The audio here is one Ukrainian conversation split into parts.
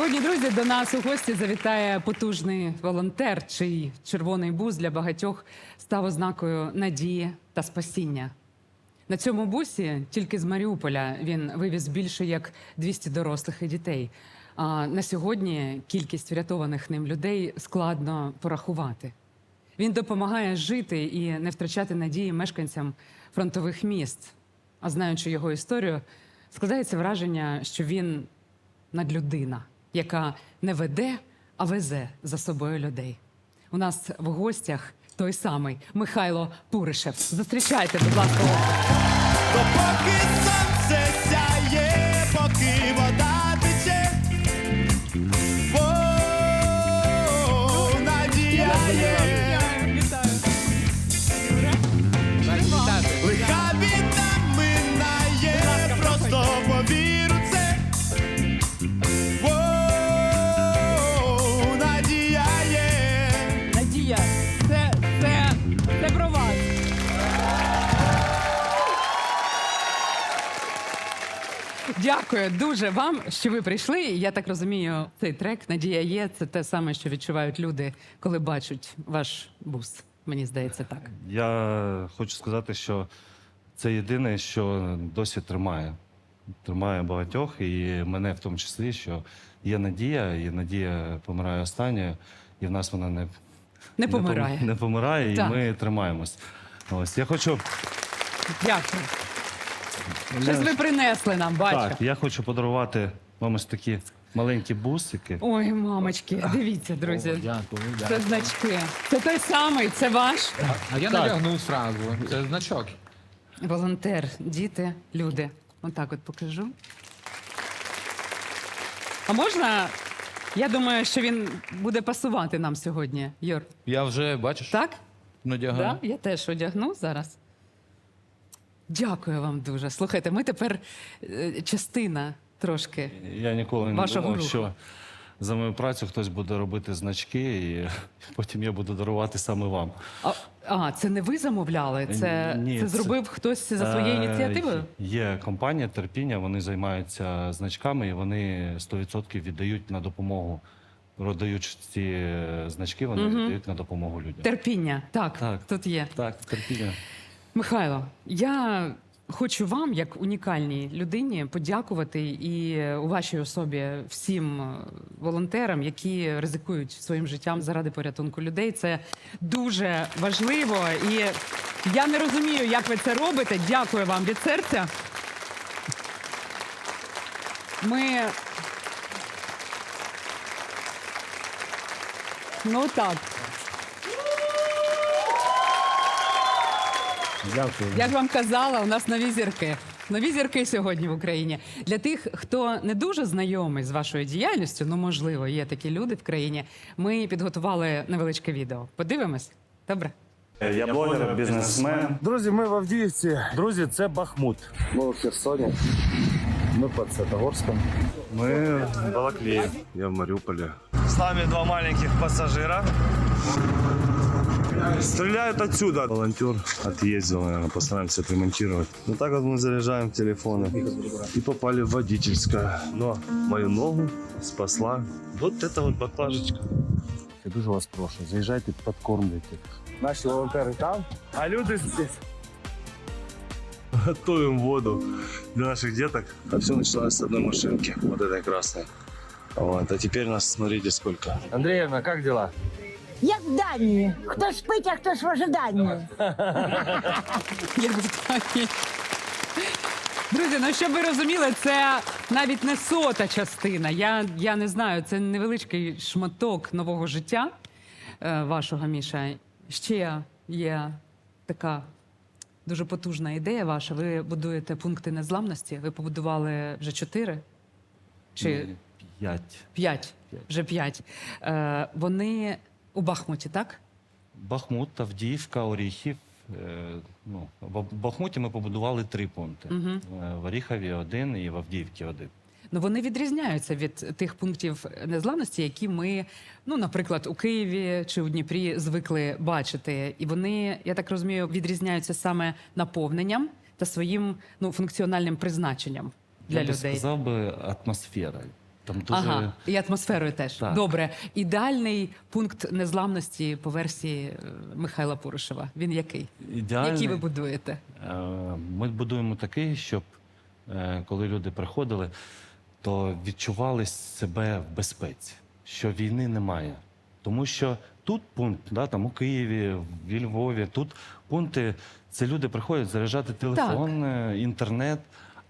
Сьогодні, друзі, до нас у гості завітає потужний волонтер, чий червоний бус для багатьох став ознакою надії та спасіння. На цьому бусі тільки з Маріуполя він вивіз більше як 200 дорослих і дітей. А на сьогодні кількість врятованих ним людей складно порахувати. Він допомагає жити і не втрачати надії мешканцям фронтових міст. А знаючи його історію, складається враження, що він надлюдина, яка не веде, а везе за собою людей. У нас в гостях той самий Михайло Пуришев. Зустрічайте, будь ласка. Допоки сонце дуже вам, що ви прийшли. Я так розумію, цей трек Надія є. Це те саме, що відчувають люди, коли бачать ваш бус. Мені здається, так. Я хочу сказати, що це єдине, що досі тримає. Тримає багатьох, і мене в тому числі, що є надія, і надія помирає останньою, і в нас вона не, Не пом- помирає. Не помирає, Так. і ми тримаємось. Ось я хочу, Дякую. Щось ви принесли нам, бачу. так, я хочу подарувати вам ось такі маленькі бусики. Ой, мамочки, дивіться, друзі. Дякую, Це дякую. значки. Це той самий, це ваш А я Так. надягнув сразу. Це значок. волонтер, діти, люди. Отак от покажу. А можна? Я думаю, що він буде пасувати нам сьогодні, Юр. Я вже, бачиш, Так? надягаю. Да? Я теж одягну зараз. Дякую вам дуже. Слухайте, ми тепер е, частина трошки. Я ніколи не думав, руху. що за мою працю хтось буде робити значки, і потім я буду дарувати саме вам. А, а це не ви замовляли? Це, Ні, це це- зробив хтось за своєю Е, ініціативою? Є компанія терпіння, вони займаються значками і вони 100% віддають на допомогу. Родають ці е, значки, вони віддають на допомогу людям. Терпіння. Так, Так. тут є. Так, терпіння. Михайло, я хочу вам, як унікальній людині, подякувати і у вашій особі всім е, волонтерам, які ризикують своїм життям заради порятунку людей. Це дуже важливо. І я не розумію, як ви це робите. Дякую вам від серця. Ми. Ну так. Дякую. Я ж вам казала, у нас нові зірки. Нові зірки сьогодні в Україні. Для тих, хто не дуже знайомий з вашою діяльністю, ну можливо, є такі люди в країні. Ми підготували невеличке відео. Подивимось? Добре. Я блогер, бізнесмен. Друзі, ми в Авдіївці. Друзі, це Бахмут. Ми у Херсоні. Ми під Святогорськом. Ми в Балаклії. Я в Маріуполі. С нами два маленьких пассажира. Стреляют отсюда. Волонтер отъездил, наверное, постараемся отремонтировать. Вот так вот мы заряжаем телефоны. И попали в водительское. Но мою ногу спасла вот эта вот баклажечка. Я дуже вас прошу, заїжджайте, підкормлюйте. Наші волонтери там, а люди здесь. Готовим воду для наших деток. А все началось с одной машинки, вот этой красной. Вот. А теперь нас, смотрите, сколько. Андріївна, як дела? Як в Данії. Хто спить, а хтось в ожиданні. Я. Друзі, ну щоб ви розуміли, це навіть не сота частина. Я, я не знаю, це невеличкий шматок нового життя е, вашого Міша. Ще є така дуже потужна ідея ваша. Ви будуєте пункти незламності. Ви побудували вже чотири чи П'ять. п'ять? Вже п'ять. Е, вони у Бахмуті, так? Бахмут, Авдіївка, Оріхів. Е, Ну, в Бахмуті ми побудували три пункти. Е, В Оріхові один і в Авдіївці один. Ну вони відрізняються від тих пунктів незламності, які ми, ну, наприклад, у Києві чи у Дніпрі звикли бачити. І вони, я так розумію, відрізняються саме наповненням та своїм ну, функціональним призначенням для Я людей. сказав би атмосфера. Там дуже Ага, і атмосферою теж. Так. Добре. Ідеальний пункт незламності по версії е, Михайла Пуришева. Він який? ідеальний. Який ви будуєте? Е, Ми будуємо такий, щоб е, коли люди приходили, то відчували себе в безпеці, що війни немає. Тому що тут пункт, да, там у Києві, в Львові, тут пункти, це люди приходять заряджати телефон, е, інтернет.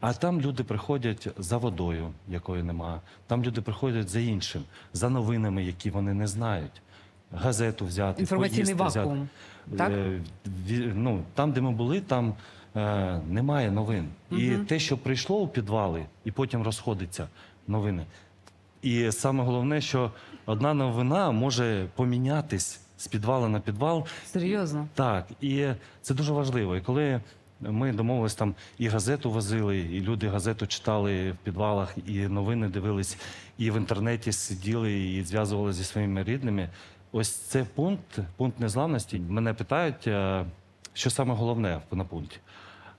А там люди приходять за водою, якої немає. Там люди приходять за іншим, за новинами, які вони не знають. Газету взяти, Інформаційний поїсти взяти. вакуум. Так? Е, ну, там, де ми були, там е, немає новин. І те, що прийшло у підвали, і потім розходиться новини. І саме головне, що одна новина може помінятись з підвалу на підвал. Серйозно? Так, і це дуже важливо. І коли ми домовились там і газету возили, і люди газету читали в підвалах, і новини дивились, і в інтернеті сиділи і зв'язувалися зі своїми рідними. Ось це пункт, пункт незламності. Мене питають, е, що саме головне на пункті,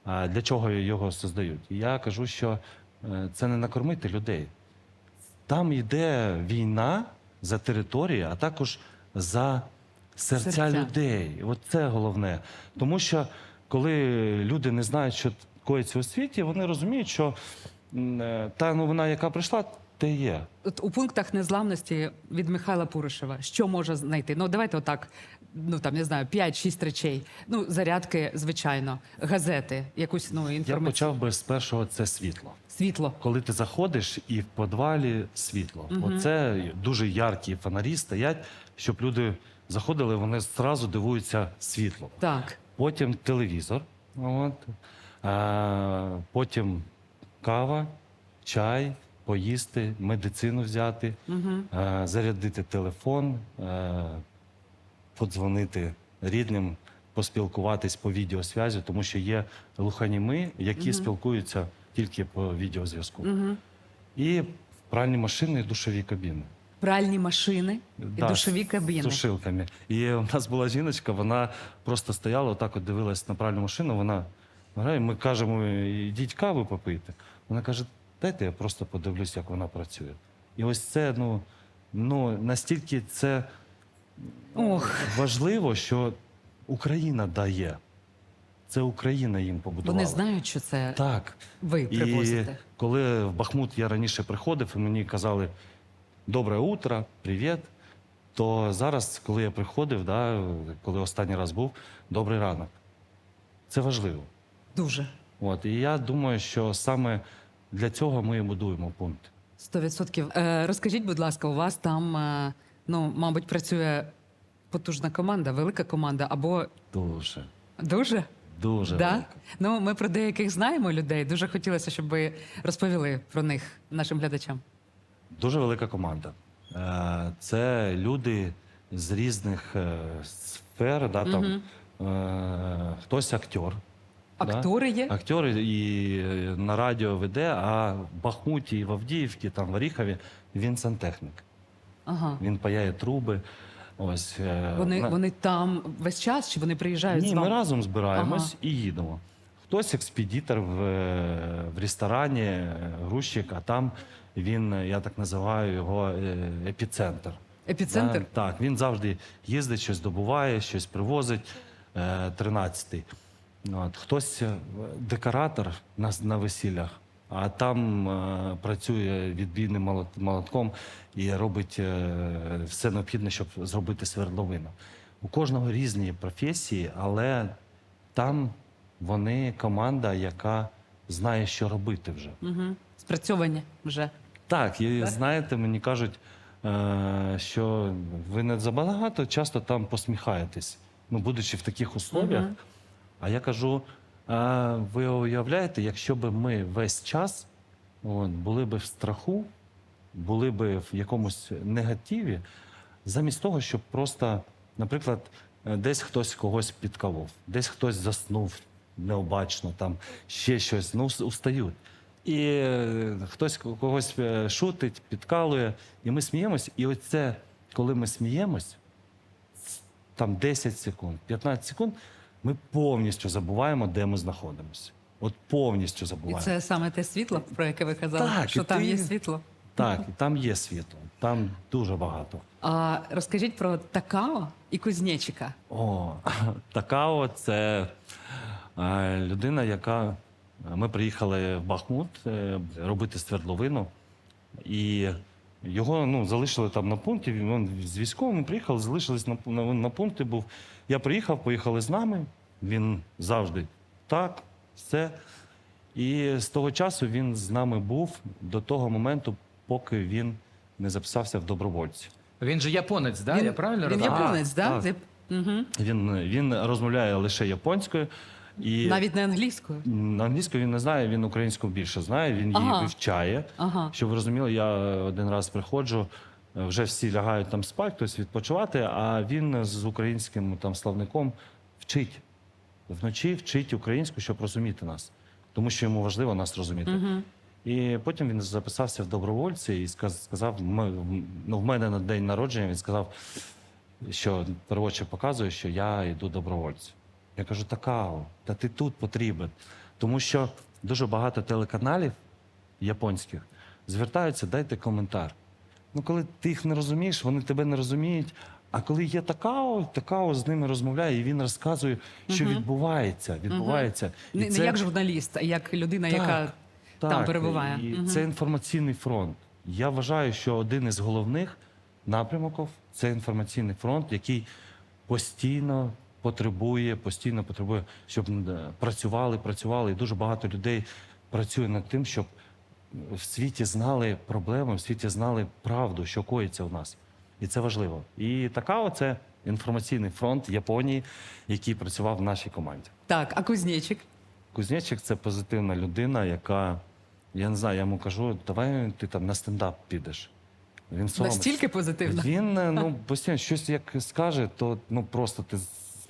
для чого його создають. І я кажу, що е, це не накормити людей. Там йде війна за територію, а також за серця, Серця. людей. От це головне. Тому що коли люди не знають, що коїться у світі, вони розуміють, що е, та новина, яка прийшла, те є. От у пунктах незламності від Михайла Пуришева, що може знайти? Ну, давайте отак, ну там не знаю, 5-6 речей. Ну, зарядки, звичайно, газети, якусь ну, Я почав би з першого це світло. Світло. Коли ти заходиш і в підвалі світло. Оце дуже яркі фонарі стоять, щоб люди заходили, вони зразу дивуються світлом. Так. Потім телевізор, от. а, потім кава, чай, поїсти, медицину взяти, а, зарядити телефон, а, подзвонити рідним, поспілкуватись по відеосвязі, тому що є глуханіми, які спілкуються тільки по відеозв'язку. І пральні машини і душові кабіни. Пральні машини і Да, душові з сушилками. І у нас була жіночка, вона просто стояла, отак от дивилась на пральну машину. Вона грає, ми кажемо, йдіть каву попити. Вона каже, дайте я просто подивлюсь, як вона працює. І ось це ну, ну настільки це Ох, важливо, що Україна дає. Це Україна їм побудувала. вони знають, що це Так. ви І коли в Бахмут я раніше приходив, і мені казали добре утро, привіт. То зараз, коли я приходив, да, коли останній раз був, добрий ранок. Це важливо. Дуже. От, і я думаю, що саме для цього ми і будуємо пункт. Сто відсотків. Е, розкажіть, будь ласка, у вас там, е, ну, мабуть, працює потужна команда, велика команда, або Дуже, дуже? дуже Да? велика. Ну, ми про деяких знаємо людей. Дуже хотілося, щоб ви розповіли про них нашим глядачам. Дуже велика команда. Е, Це люди з різних е, сфер. Да, там, е, хтось актор. да. Є? Актор і на радіо веде, а в Бахмуті і в Авдіївці, там в Оріхові, він сантехнік. Ага. Він паяє труби. Ось, Вони, на- вони там весь час чи вони приїжджають Ні, з ми разом збираємось Ага. і їдемо. Хтось експедітор в, в ресторані, грузчик, а там він, е, я так називаю його е, епіцентр. Епіцентр? Да, так, він завжди їздить, щось добуває, щось привозить. Е, 13-й. От, хтось е, декоратор на, на весіллях, а там е, працює відбійним молот- молотком і робить е, все необхідне, щоб зробити свердловину. У кожного різні професії, але там вони команда, яка знає, що робити вже. Угу. Спрацьовані вже. Так, і знаєте, мені кажуть, е, що ви не забагато часто там посміхаєтесь, ну, будучи в таких условіях. Мгм. А я кажу: а ви уявляєте, якщо б ми весь час от, були б в страху, були б в якомусь негативі, замість того, щоб просто, наприклад, е, десь хтось когось підколов, десь хтось заснув необачно, там ще щось, ну, устають. І е, хтось когось е, шутить, підкалує, і ми сміємось. І оце, коли ми сміємось, там 10 секунд, 15 секунд, ми повністю забуваємо, де ми знаходимося. От повністю І забуваємо. це саме те світло, про яке ви казали, Так, що там ти- є світло. Так, і там є світло, там дуже багато. А розкажіть про Такао і Кузнєчика. О, Такао це е, людина, яка ми приїхали в Бахмут е, робити свердловину, і його ну, залишили там на пункті. Він з військовими приїхав, залишились на, на, на пункті. Був. Я приїхав, поїхали з нами. Він завжди так, все. І з того часу він з нами був до того моменту, поки він не записався в добровольці. Він же японець, да? він, Я правильно він розумію? японець, Так, да? так. Угу. Він, він розмовляє лише японською. І Навіть не англійською. на англійську він не знає, він українську більше знає, він її Ага. вивчає. Ага. Щоб ви розуміли, я один раз приходжу, е, вже всі лягають там спати, хтось відпочивати, а він з українським там словником вчить. Вночі вчить українську, щоб розуміти нас. Тому що йому важливо нас розуміти. І потім він записався в добровольці і сказав: ми, ну, в мене на день народження він сказав, що переводчик показує, що я йду добровольцем. Я кажу, такао, та ти тут потрібен. Тому що дуже багато телеканалів японських звертаються, дайте коментар. Ну, коли ти їх не розумієш, вони тебе не розуміють. А коли є такао, такао з ними розмовляє, і він розказує, що відбувається. Відбувається. І Не, не це- як журналіст, а як людина, яка там перебуває. І Мгм. це інформаційний фронт. Я вважаю, що один із головних напрямків це інформаційний фронт, який постійно потребує, постійно потребує, щоб працювали, працювали. І дуже багато людей працює над тим, щоб в світі знали проблеми, в світі знали правду, що коїться в нас. І це важливо. І така це інформаційний фронт Японії, який працював в нашій команді. Так, а Кузнєчик? Кузнечик це позитивна людина, яка, я не знаю, я йому кажу, давай ти там на стендап підеш. Він соромиться. Настільки позитивно? Він е, ну, постійно щось як скаже, то ну просто ти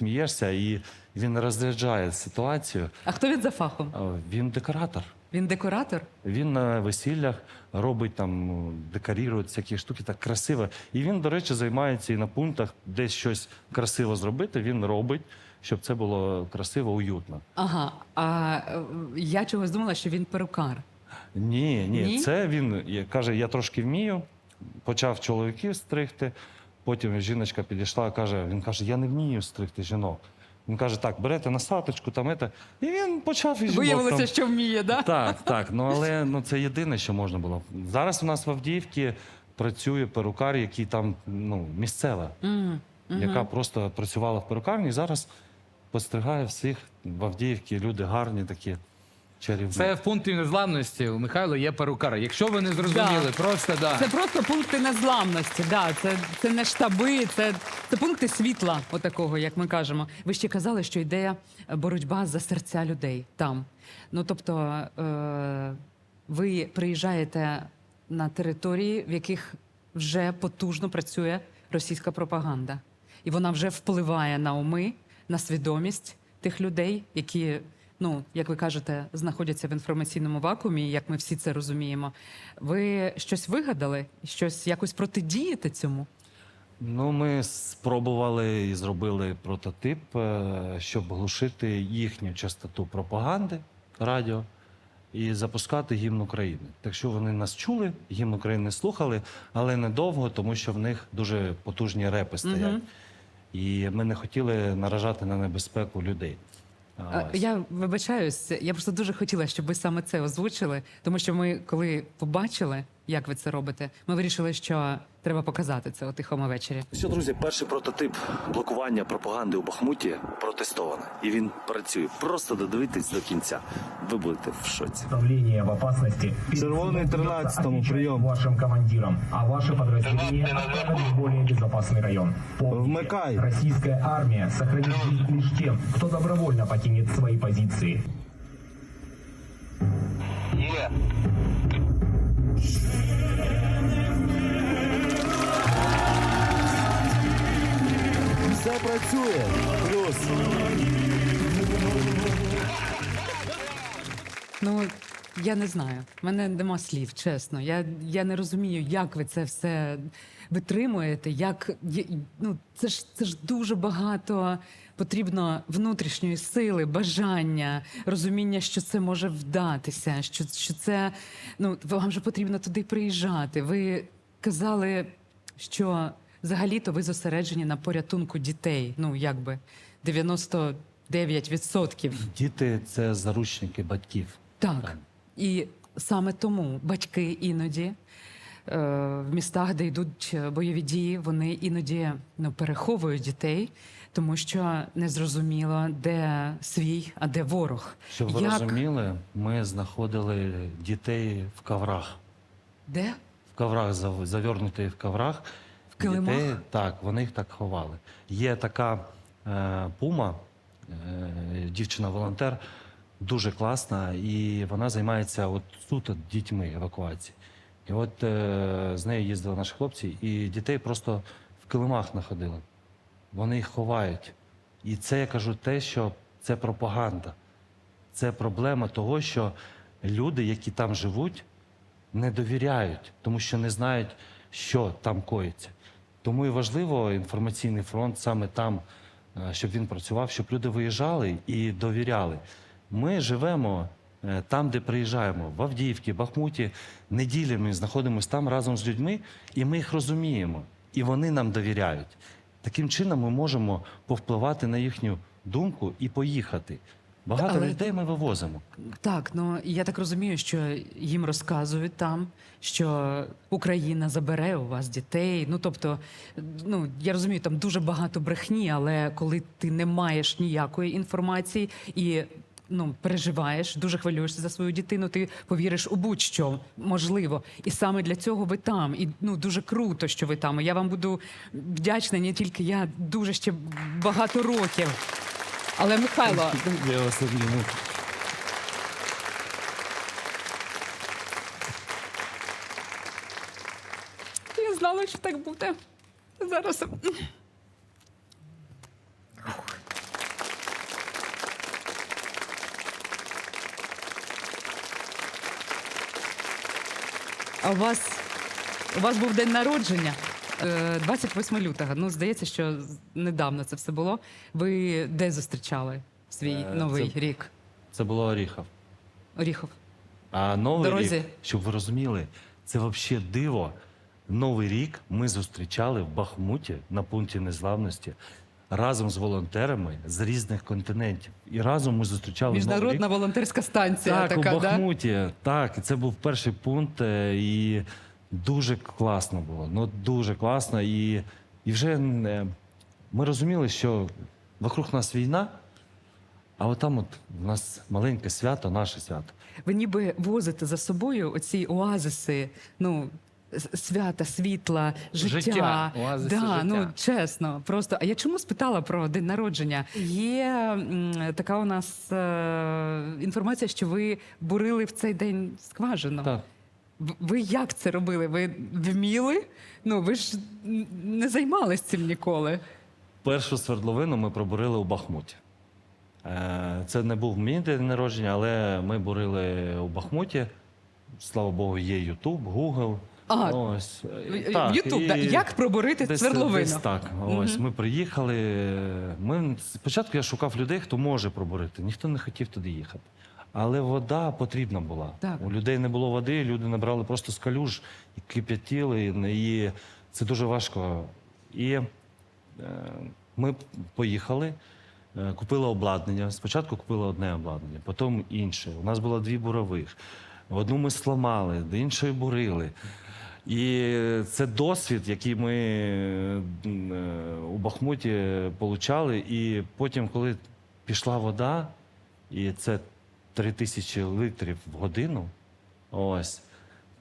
смієшся і він розряджає ситуацію. А хто він за фахом? Він декоратор. Він декоратор? Він на весіллях робить там, ну, декорірує всякі штуки так красиво. І він, до речі, займається і на пунктах десь щось красиво зробити. Він робить, щоб це було красиво, уютно. Ага. А е, я чогось думала, що він перукар. Ні, ні, Ні? це він каже, я трошки вмію. Почав чоловіків стригти. Потім жіночка підійшла, каже: він каже, я не вмію стригти жінок. Він каже, так, берете насадочку, там ета. І він почав і жінок. Виявилося, там... що вміє, да? Так, так. Ну але ну це єдине, що можна було. Зараз у нас в Авдіївці працює перукар, який там ну, місцева, М, мгм. яка просто працювала в перукарні і зараз постригає всіх в Авдіївці. Люди гарні такі, чарівні. Це в пункті незламності у Михайла є перукар. Якщо ви не зрозуміли, Да. просто да. Це просто пункти незламності. Да, це, це не штаби, це, це пункти світла, отакого, як ми кажемо. Ви ще казали, що йде боротьба за серця людей там. Ну тобто, е, ви приїжджаєте на території, в яких вже потужно працює російська пропаганда, і вона вже впливає на уми, на свідомість тих людей, які. Ну, як ви кажете, знаходяться в інформаційному вакуумі, як ми всі це розуміємо. Ви щось вигадали? Щось якось протидієте цьому? Ну, ми спробували і зробили прототип, е, щоб глушити їхню частоту пропаганди радіо і запускати гімн України. Так що вони нас чули, гімн України слухали, але недовго, тому що в них дуже потужні репи стоять. І ми не хотіли наражати на небезпеку людей. А. Я вибачаюсь, я просто дуже хотіла, щоб ви саме це озвучили, тому що ми, коли побачили, як ви це робите, ми вирішили, що треба показати це у тихому вечорі. Що, друзі, перший прототип блокування пропаганди у Бахмуті протестовано. І він працює. Просто додивитись до кінця. Ви будете в шоці. Представление в опасности. Червоный 13-му, прием. Вашим командирам, а ваше подразделение отправят в более безопасный район. Помните, Вмыкай. Российская армия сохранит жизнь лишь тем, кто добровольно покинет свои позиции. Все працює. Плюс. Ну Я не знаю. В мене нема слів, чесно. Я, я не розумію, як ви це все витримуєте. Як ну, це ж це ж дуже багато потрібно внутрішньої сили, бажання, розуміння, що це може вдатися, що, що це ну вам же потрібно туди приїжджати. Ви казали, що взагалі-то ви зосереджені на порятунку дітей. Ну якби 99%. Діти це заручники батьків. Так. І саме тому батьки іноді е, в містах, де йдуть бойові дії, вони іноді ну, переховують дітей, тому що незрозуміло, де свій, а де ворог. Щоб ви розуміли, ми знаходили дітей в коврах. Де? В коврах зав- завернуті в коврах. Килимах? Дітей, так, вони їх так ховали. Є така е, пума, е, дівчина-волонтер, дуже класна, і вона займається от суто дітьми евакуації. І от е, з нею їздили наші хлопці, і дітей просто в килимах знаходили. Вони їх ховають. І це я кажу те, що це пропаганда. Це проблема того, що люди, які там живуть, не довіряють, тому що не знають, що там коїться. Тому і важливо інформаційний фронт саме там, е, щоб він працював, щоб люди виїжджали і довіряли. Ми живемо е, там, де приїжджаємо, в Авдіївці, Бахмуті, неділями знаходимося там разом з людьми, і ми їх розуміємо, і вони нам довіряють. Таким чином ми можемо повпливати на їхню думку і поїхати. Багато Але- людей ми вивозимо. Так, ну я так розумію, що їм розказують там, що Україна забере у вас дітей. Ну тобто, ну я розумію, там дуже багато брехні, але коли ти не маєш ніякої інформації і. Ну, переживаєш, дуже хвилюєшся за свою дитину. Ти повіриш у будь-що можливо, і саме для цього ви там. І ну дуже круто, що ви там. І я вам буду вдячна не тільки я дуже ще багато років. Але Михайло, Я вас обійму. Я знала, що так буде. Зараз. А у вас, у вас був день народження. Е, 28 лютого. Ну, здається, що недавно це все було. Ви де зустрічали свій Е, новий це- рік? Це було Оріхов. Оріхов. А новий Дорозі. рік, щоб ви розуміли, це взагалі диво. Новий рік ми зустрічали в Бахмуті на пункті незламності разом з волонтерами з різних континентів. І разом ми зустрічали новий Міжнародна рік. волонтерська станція. Так, така, у да? Бахмуті. Так, і це був перший пункт, е, і дуже класно було. Ну дуже класно. І, і вже е, ми розуміли, що вокруг нас війна, а от там от у нас маленьке свято, наше свято. Ви ніби возите за собою оці оазиси, ну. Свята, світла, життя. Життя, оазиси да, життя. Ну, чесно, просто. А я чому спитала про день народження? Є м, така у нас е, інформація, що ви бурили в цей день скважину. Так. Ви як це робили? Ви вміли? Ну, ви ж не займались цим ніколи. Першу свердловину ми пробурили у Бахмуті. Е, Це не був мій день народження, але ми бурили у Бахмуті. Слава Богу, є Ютуб, Гугл. А, Ось. В Ютуб, да. як пробурити десь, свердловину? Десь так. Ось ми приїхали. Ми спочатку я шукав людей, хто може пробурити. Ніхто не хотів туди їхати. Але вода потрібна була. Так. У людей не було води, люди набрали просто з калюж і кип'ятіли, і це дуже важко. І е, ми поїхали, е, купили обладнання. Спочатку купили одне обладнання, потім інше. У нас було дві бурових. Одну ми сламали, до іншої бурили. І це досвід, який ми е, у Бахмуті получали. І потім, коли пішла вода, і це 3 тисячі літрів в годину, ось,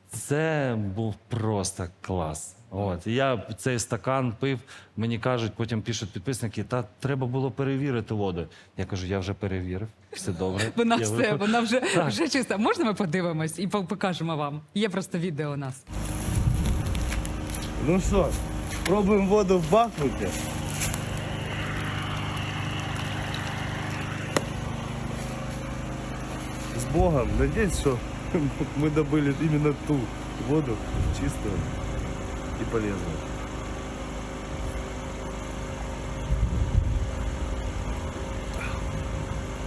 це був просто клас. От. Я цей стакан пив, мені кажуть, потім пишуть підписники, та треба було перевірити воду. Я кажу, я вже перевірив, все добре. Вона Я все, випив. вона вже, Так. вже чиста. Можна ми подивимось і покажемо вам? Є просто відео у нас. Ну що, пробуємо воду в Бахмуті. З Богом. Надіюсь, що мы добыли именно ту воду чистую и полезную.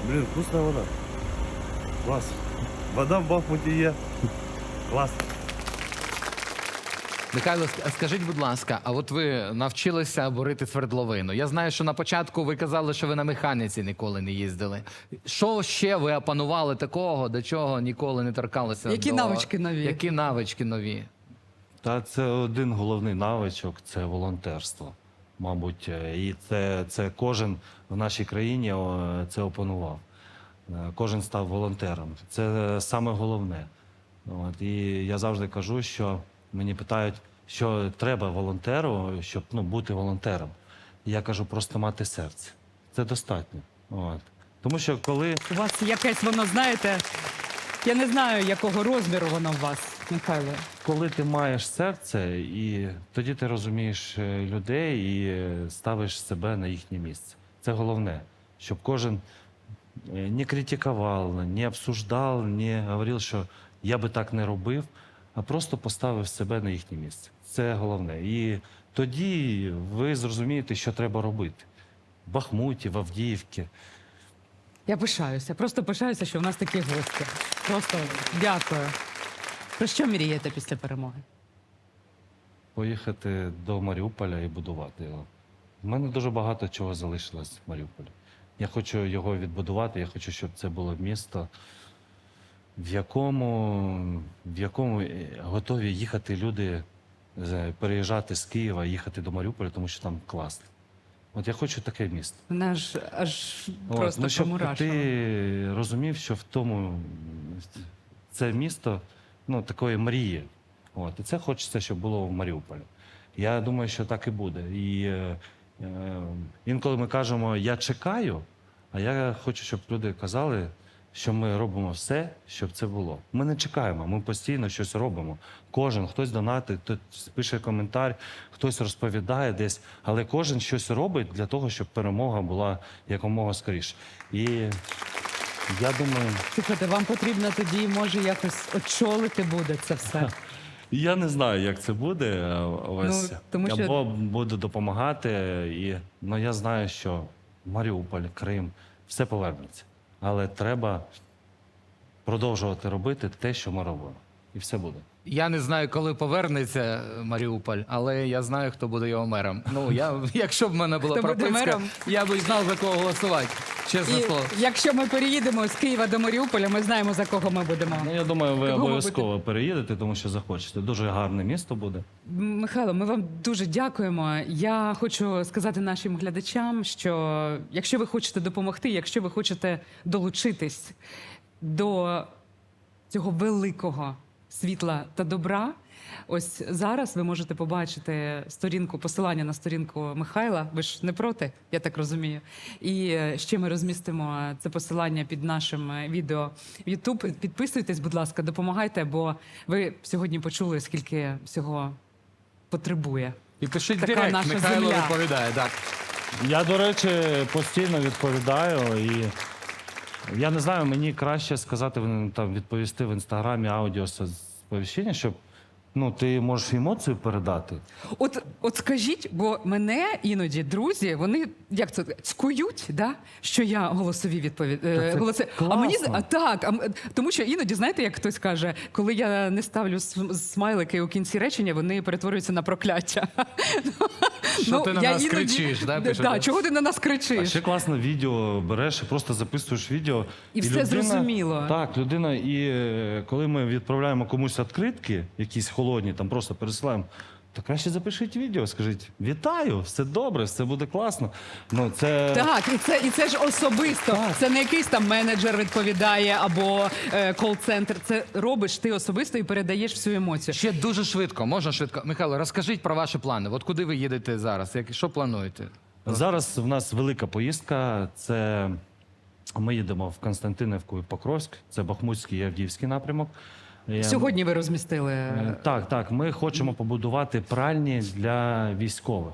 Блин, вкусная вода. Класс. Вода в Бахмуте є. Класс. Михайло, ск- скажіть, будь ласка, а от ви навчилися борити свердловину? Я знаю, що на початку ви казали, що ви на механіці ніколи не їздили. Що ще ви опанували такого, до чого ніколи не торкалися? Які до... навички нові? Які навички нові? Та це один головний навичок це волонтерство. Мабуть, Е, і це, це кожен в нашій країні це опанував. Е, Кожен став волонтером. Це саме головне. От, і я завжди кажу, що мені питають, що треба волонтеру, щоб ну, бути волонтером. Я кажу, просто мати серце. Це достатньо. От. Тому що коли У вас якесь воно, знаєте, я не знаю, якого розміру воно у вас, Михайло. Коли ти маєш серце, і тоді ти розумієш е, людей і е, ставиш себе на їхнє місце. Це головне, щоб кожен е, не критикував, не обсуждав, не говорив, що я би так не робив, а просто поставив себе на їхнє місце. Це головне. І тоді ви зрозумієте, що треба робити. В Бахмуті, в Авдіївці. Я пишаюся, просто пишаюся, що в нас такі гості. Просто дякую. Про що мрієте після перемоги? поїхати до Маріуполя і будувати його. У мене дуже багато чого залишилось в Маріуполі. Я хочу його відбудувати, я хочу, щоб це було місто, в якому, в якому е, готові їхати люди, е, переїжджати з Києва, їхати до Маріуполя, тому що там класно. От я хочу таке місто. Мене аж аж От, просто ну, щоб ти розумів, що в тому це місто ну, такої мрії. От, і це хочеться, щоб було в Маріуполі. Я думаю, що так і буде. І е, е, інколи ми кажемо я чекаю, а я хочу, щоб люди казали, що ми робимо все, щоб це було. Ми не чекаємо, ми постійно щось робимо. Кожен хтось донатить, хтось пише коментар, хтось розповідає десь, але кожен щось робить для того, щоб перемога була якомога скоріше. І я думаю, Слухайте, вам потрібно тоді, може, якось очолити буде це все. я не знаю, як це буде. е, Ось Ну, тому що- або буду допомагати, і ну я знаю, що Маріуполь, Крим, все повернеться. Але треба продовжувати робити те, що ми робимо. І все буде. Я не знаю, коли повернеться Маріуполь, але я знаю, хто буде його мером. Ну я, якщо б в мене була Хто буде прописка, мером? я б знав за кого голосувати. Чесне І слово. якщо ми переїдемо з Києва до Маріуполя, ми знаємо, за кого ми будемо. Ну, я думаю, ви Кого ви обов'язково переїдете, тому що захочете. Дуже гарне місто буде. Михайло, ми вам дуже дякуємо. Я хочу сказати нашим глядачам, що якщо ви хочете допомогти, якщо ви хочете долучитись до цього великого світла та добра. Ось зараз ви можете побачити сторінку, посилання на сторінку Михайла. Ви ж не проти, я так розумію. І е, ще ми розмістимо це посилання під нашим е, відео в YouTube. Підписуйтесь, будь ласка, допомагайте, бо ви сьогодні почули, скільки всього потребує. І пишіть Така директ, наша Михайло земля. відповідає. Так. Я, до речі, постійно відповідаю і. Я не знаю, мені краще сказати в- там відповісти в інстаграмі аудіо сповіщення, щоб ну, ти можеш емоцію передати. От, от скажіть, бо мене іноді друзі, вони як це цькують, да? що я голосові відповідь. Та голоси... А мені з- а, так, а, м- тому що іноді, знаєте, як хтось каже, коли я не ставлю смайлики у кінці речення, вони перетворюються на прокляття. Що ти на нас кричиш, да, Да, чого ти на нас А кричиш? ще класне відео береш і просто записуєш відео. І все зрозуміло. Так, людина, і е, коли ми відправляємо комусь відкритки, якісь холодні, там просто пересилаємо. То краще запишіть відео, скажіть вітаю, все добре, все буде класно. Ну це Так, і це, і це ж особисто. Це не якийсь там менеджер відповідає або е, кол-центр. Це робиш ти особисто і передаєш всю емоцію. Ще дуже швидко, можна швидко. Михайло, розкажіть про ваші плани. От куди ви їдете зараз? Як, що плануєте? Зараз в нас велика поїздка. Це ми їдемо в Константинівку і Покровськ, це Бахмутський і Авдіївський напрямок. Е, Сьогодні ви розмістили. Е, Так, так. Ми хочемо побудувати пральні для військових.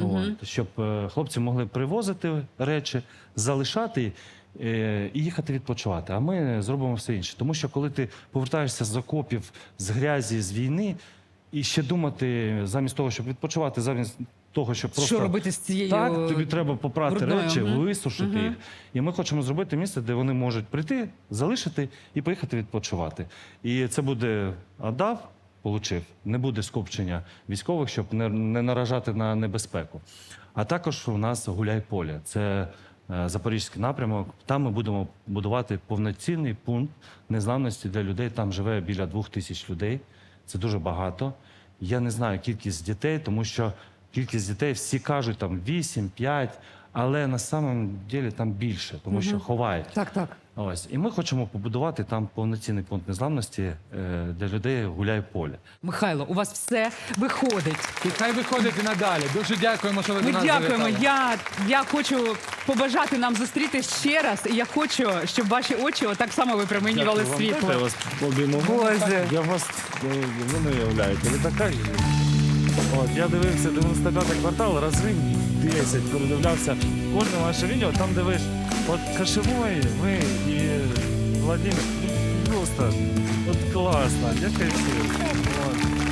От, щоб е, хлопці могли привозити речі, залишати е, і їхати відпочивати. А ми зробимо все інше. Тому що коли ти повертаєшся з окопів, з грязі, з війни, і ще думати, замість того, щоб відпочивати, замість того, щоб просто Що робити з цією так, тобі треба попрати брудною, речі, мгм. висушити Мгм. їх. І ми хочемо зробити місце, де вони можуть прийти, залишити і поїхати відпочивати. І це буде АДАВ, получив, не буде скупчення військових, щоб не, не наражати на небезпеку. А також у нас гуляй поле. Це е, Запорізький напрямок. Там ми будемо будувати повноцінний пункт незламності для людей. Там живе біля двох тисяч людей. Це дуже багато. Я не знаю кількість дітей, тому що кількість дітей всі кажуть там 8, 5, але на самом ділі там більше, тому що ховають. Так, так. Ось і ми хочемо побудувати там повноцінний пункт незламності е, для людей гуляй поле. Михайло, у вас все виходить. І хай виходить і надалі. Дуже дякуємо, що ви Ми до нас дякуємо. завітали. Я, я хочу побажати нам зустрітись ще раз. І я хочу, щоб ваші очі так само випромінювали Дякую вам. Дайте світло. Я вас обійму. Я вас е, ви не уявляєте. Ви така ж. От, я дивився 95-й квартал, разів 10 передивлявся кожне ваше відео, там де ви ж от Кашевої, ви і Владимир. ну, Просто от класно. Я кайфую.